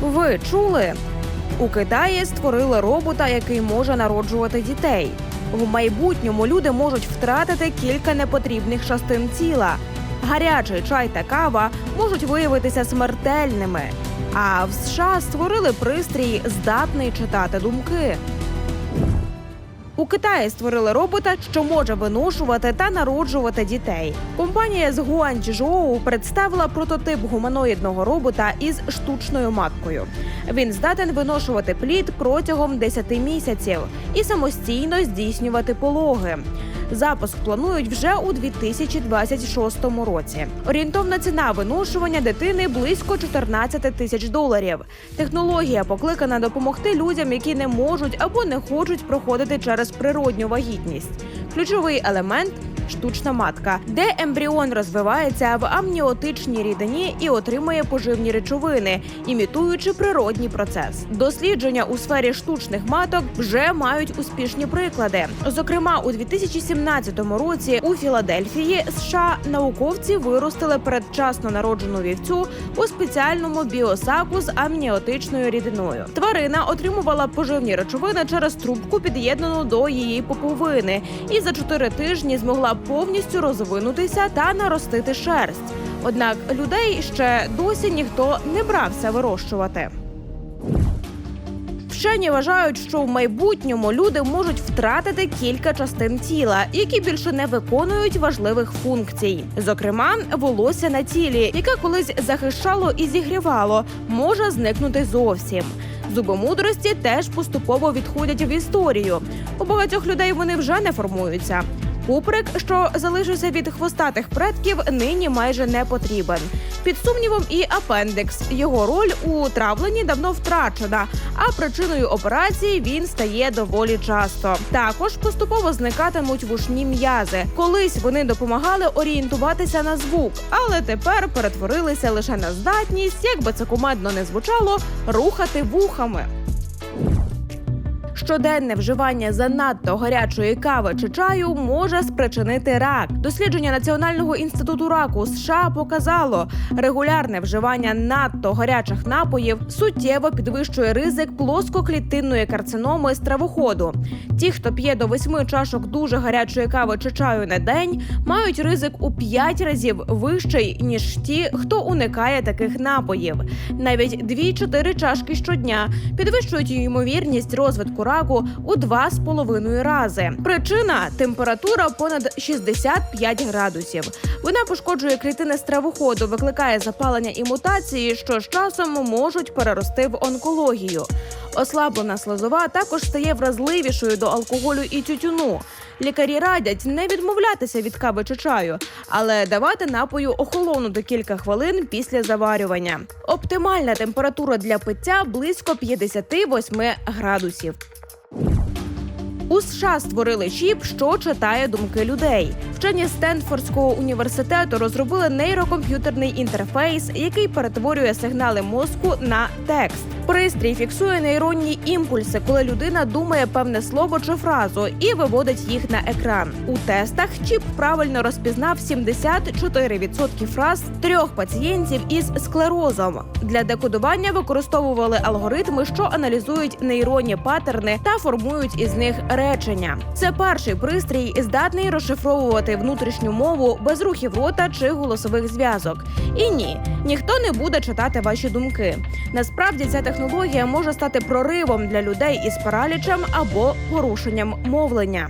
Ви чули? У Китаї створили робота, який може народжувати дітей. В майбутньому люди можуть втратити кілька непотрібних частин тіла. Гарячий чай та кава можуть виявитися смертельними. А в США створили пристрій, здатний читати думки. У Китаї створили робота, що може виношувати та народжувати дітей. Компанія з Гуанчжоу представила прототип гуманоїдного робота із штучною маткою. Він здатен виношувати плід протягом 10 місяців і самостійно здійснювати пологи. Запуск планують вже у 2026 році. Орієнтовна ціна виношування дитини близько 14 тисяч доларів. Технологія покликана допомогти людям, які не можуть або не хочуть проходити через природню вагітність. Ключовий елемент штучна матка, де ембріон розвивається в амніотичній рідині і отримує поживні речовини, імітуючи природній процес. Дослідження у сфері штучних маток вже мають успішні приклади. Зокрема, у 2017 році у Філадельфії США науковці виростили передчасно народжену вівцю у спеціальному біосаку з амніотичною рідиною. Тварина отримувала поживні речовини через трубку, під'єднану до її поповини, і за чотири тижні змогла повністю розвинутися та наростити шерсть. Однак людей ще досі ніхто не брався вирощувати. Вчені вважають, що в майбутньому люди можуть втратити кілька частин тіла, які більше не виконують важливих функцій. Зокрема, волосся на тілі, яке колись захищало і зігрівало, може зникнути зовсім. Зуби мудрості теж поступово відходять в історію. У багатьох людей вони вже не формуються. Куприк, що залишився від хвостатих предків, нині майже не потрібен. Під сумнівом і апендикс. Його роль у травленні давно втрачена, а причиною операції він стає доволі часто. Також поступово зникатимуть вушні м'язи. Колись вони допомагали орієнтуватися на звук, але тепер перетворилися лише на здатність, як би це кумедно не звучало, рухати вухами. Щоденне вживання занадто гарячої кави чи чаю може спричинити рак. Дослідження Національного інституту раку США показало, регулярне вживання надто гарячих напоїв суттєво підвищує ризик плоскоклітинної карциноми стравоходу. Ті, хто п'є до восьми чашок дуже гарячої кави чи чаю на день, мають ризик у 5 разів вищий ніж ті, хто уникає таких напоїв. Навіть 2-4 чашки щодня підвищують ймовірність розвитку раку у 2,5 рази. Причина температура понад 65 градусів. Вона пошкоджує клітини стравоходу, викликає запалення і мутації, що з часом можуть перерости в онкологію. Ослаблена слизова також стає вразливішою до алкоголю і тютюну. Лікарі радять не відмовлятися від кави чи чаю, але давати напою охолонути кілька хвилин після заварювання. Оптимальна температура для пиття близько 58 градусів. У США створили чіп, що читає думки людей. Вчені Стенфордського університету розробили нейрокомп'ютерний інтерфейс, який перетворює сигнали мозку на текст. Пристрій фіксує нейронні імпульси, коли людина думає певне слово чи фразу, і виводить їх на екран. У тестах чіп правильно розпізнав 74% фраз трьох пацієнтів із склерозом. Для декодування використовували алгоритми, що аналізують нейронні паттерни та формують із них речення. Це перший пристрій, здатний розшифровувати внутрішню мову без рухів рота чи голосових зв'язок. І ні, ніхто не буде читати ваші думки. Насправді ця технологія може стати проривом для людей із паралічем або порушенням мовлення.